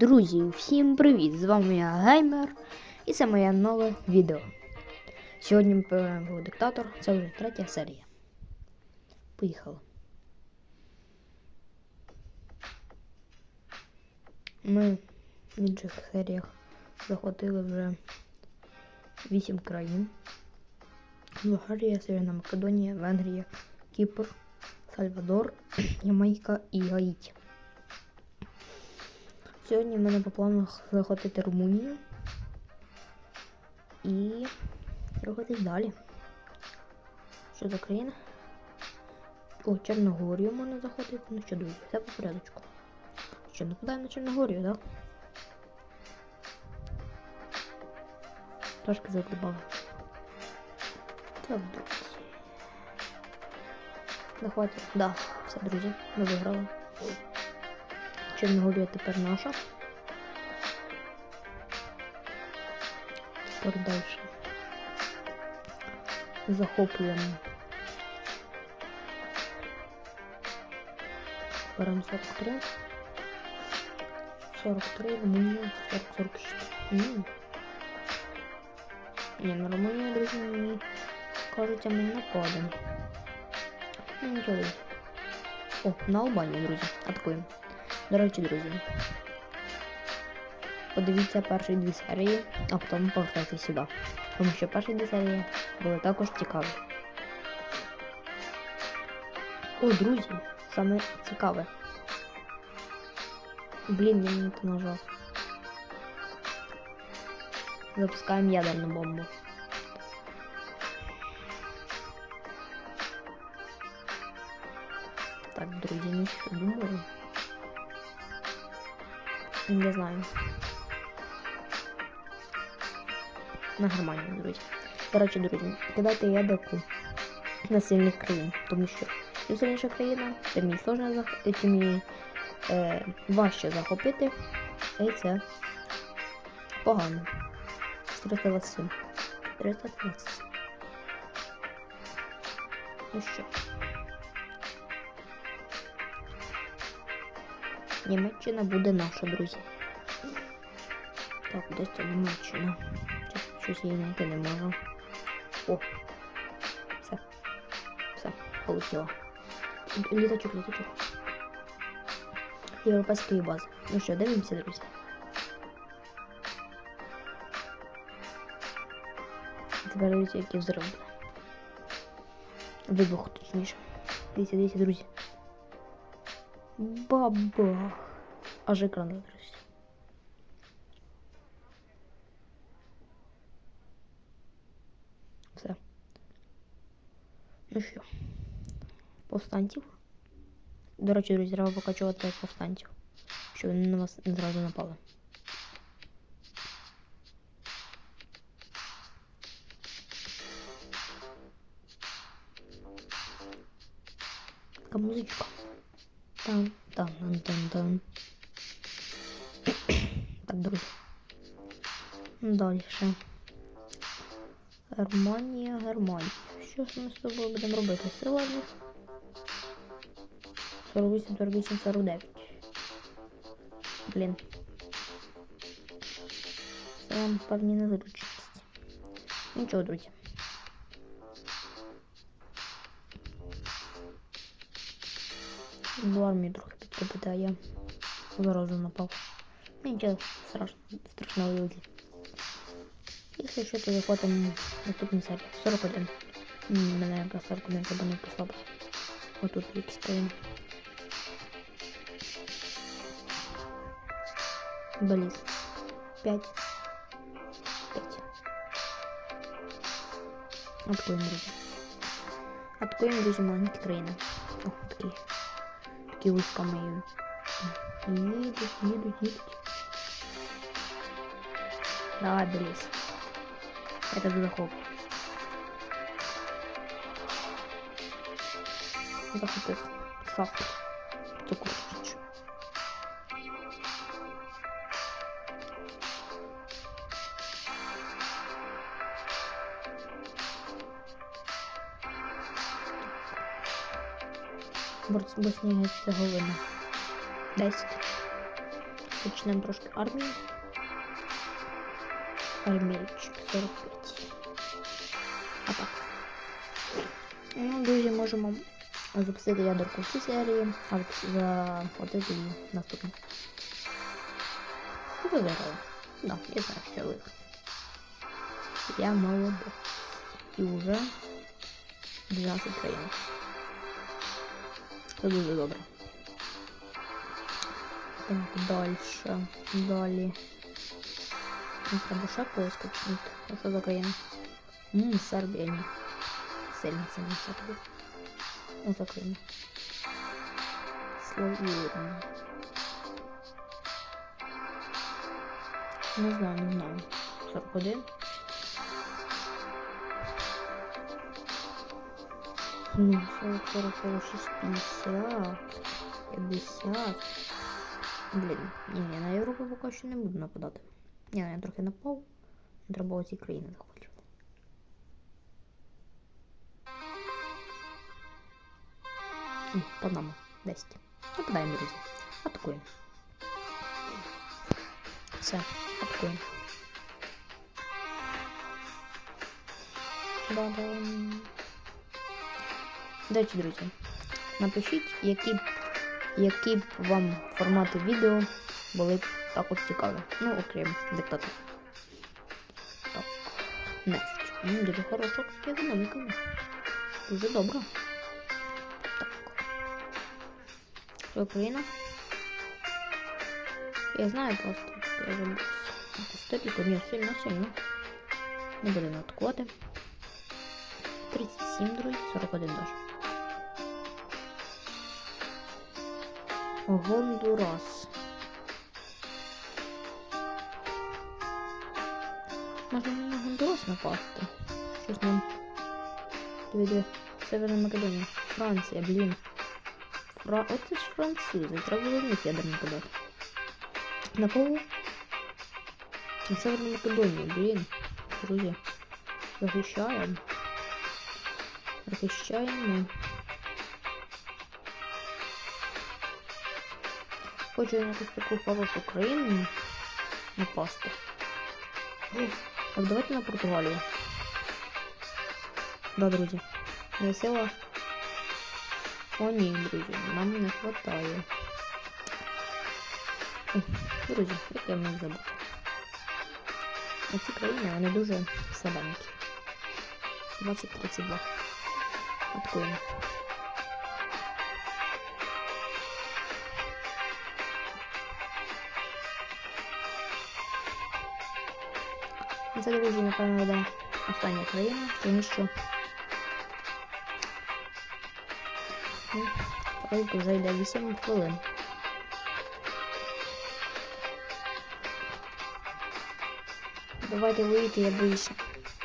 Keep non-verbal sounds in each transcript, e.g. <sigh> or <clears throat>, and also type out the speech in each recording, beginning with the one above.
Друзі, всім привіт! З вами я Геймер і це моє нове відео. Сьогодні ми поговоримо про диктатор, це вже третя серія. Поїхали. Ми в інших серіях захватили вже 8 країн. Болгарія, Северна Македонія, Венгрія, Кіпр, Сальвадор, <clears throat> Ямайка і Гаїті. Сьогодні в мене по планах захопити Румунію і рухатись далі. Що за країна? О, Чорногорію можна заходити. Ну що, друзі, все по порядочку. Що, нападаємо на Чорногорію, так? Трошки задобав. Так, друзі. Захватимо. Да, все, друзі, ми виграли. Чорногорія тепер наша. Тепер далі. Захоплюємо. Беремо 43. 43, Румунія, 40, 44. М. Ні, на Румунію, друзі, мені кажеться, ми нападемо. Ну, нічого. О, на Албанію, друзі. Атакуємо. До речі, друзі. Подивіться перші дві серії, а потім повертайтеся сюди. Тому що перші дві серії були також цікаві. О, друзі, саме цікаве. Блін, я не то нажав. Запускаємо ядерну бомбу. Так, друзі, ну що думаю. Не знаю. На Германію, друзі. Коротше, друзі, кидайте ядерку на сильних країн, тому що чим сильніша країна, тим її сложно зах... тим її е, важче захопити. І це погано. 427. 427. Ну що? Німеччина буде наша, друзі. Так, десь це Німеччина. Щось- її знайти не можу. О! Все. Все, полетіло. Літачок, літачок. Європейської бази. Ну що, дивимося, друзі. Тепер дивіться, які взриви. Вибух, точніше. Дивіться, дивіться, друзі. Бабах. Аж екран загрузився. Все. Ну що, повстанців? До речі, друзі, треба покачувати як повстанців, щоб вони на вас не зразу напали. Така музичка. Там, там, там, там, там. <coughs> Так, друзі. Далі. Германія, Германія. Що ж ми з тобою будемо робити? Сила в них? 48, 48, 49. Блін. Це вам певні незручності. Нічого, друзі. До армії трохи підкопити, а я заразу напав. Ну, Нічого страшного, страшного люди. Якщо що, то заходимо в наступній серії. 41. М, Мене якраз 41 треба не послабив. Отут якісь країни. Беліз. 5. 5. Откроем, друзі. Откроем, друзі, маленькі країни. О, такі. Мої. Їдуть, їдуть, їдуть. Давай, близ. Я тебе захоплю. Захопив. Сахар. Цукор. Боснія Герцеговина. 10. Почнемо трошки армії. Армійчик 45. А так. Ну, друзі, можемо запустити ядерку в цій серії, а от захватити її наступну. Ви виграли. Да, я знаю, що я виграв. Я молодець. І вже 12 країн. Це дуже добре. Так, дальше. Далі. Ну, Треба ще когось качнути. А що за країна? Ммм, Сербія, ні. Сильно, сильно Сербія. О, за країна. Словенія. Не знаю, не знаю. 41. 40, 40, 46, 50, 50. Блін, ні, я на Європу поки що не буду нападати. Ні, я трохи напав. Треба оці країни захоплювати. Панама, 10. Нападаємо, друзі. Атакуємо. Все, атакуємо. Да-да. Речі, друзі, напишіть, які б, які б вам формати відео були б так от цікаві. Ну, окрім диктатор. Так, нефть. Ну, дуже хороша економіка. Дуже добре. Так. Україна. Я знаю просто. Я забув. Степіку, ні, сильно, сильно. Не будемо атакувати. 37, друзі, 41 даже. Гондурас. Може на Гондурас напасти? Щось нам доведе Северна Македонія. Франція, блін. Фра... Оце ж французи. Треба було в них ядерно подати. На кого? На Северну Македонію, блін. Друзі. Захищаємо. Захищаємо. Хочу на якусь таку хорошу країну напасти. Так, давайте на Португалію. Да, друзі. Я села. О, ні, друзі, нам не хватає. Ух, Друзі, як я міг забути. Ці країни, вони дуже слабенькі. 20-32. Откуємо. Це, друзі, напевно, буде остання країна, тому що ролик вже йде 8 хвилин. Давайте вийти, я боюся.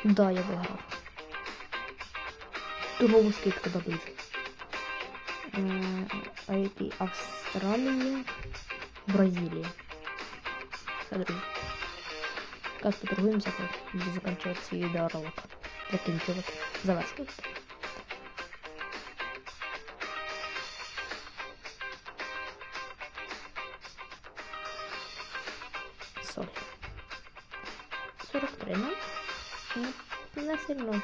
Да, я виграв. Торгову скидку добив. IT Австралія, Бразилія. Все, друзі. Якраз поторгуємося, так буду закінчувати свій відеоролик. Закінчувати. Завершувати. Соль. 43, ну? Ну, не сильно.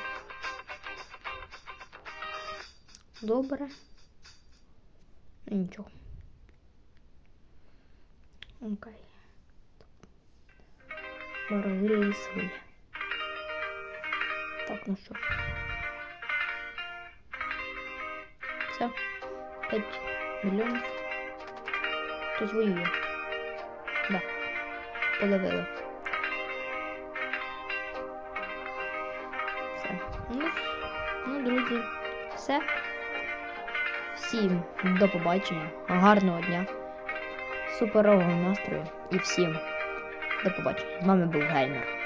Добре. Ну, Нічого. Окей. Бразилії свої. Так, ну що. Все. 5 мільйонів. Хтось воює. Да. Половили. Все. Ну, ну, друзі, все. Всім до побачення, гарного дня, суперового настрою і всім до побачення. З вами був Геймер.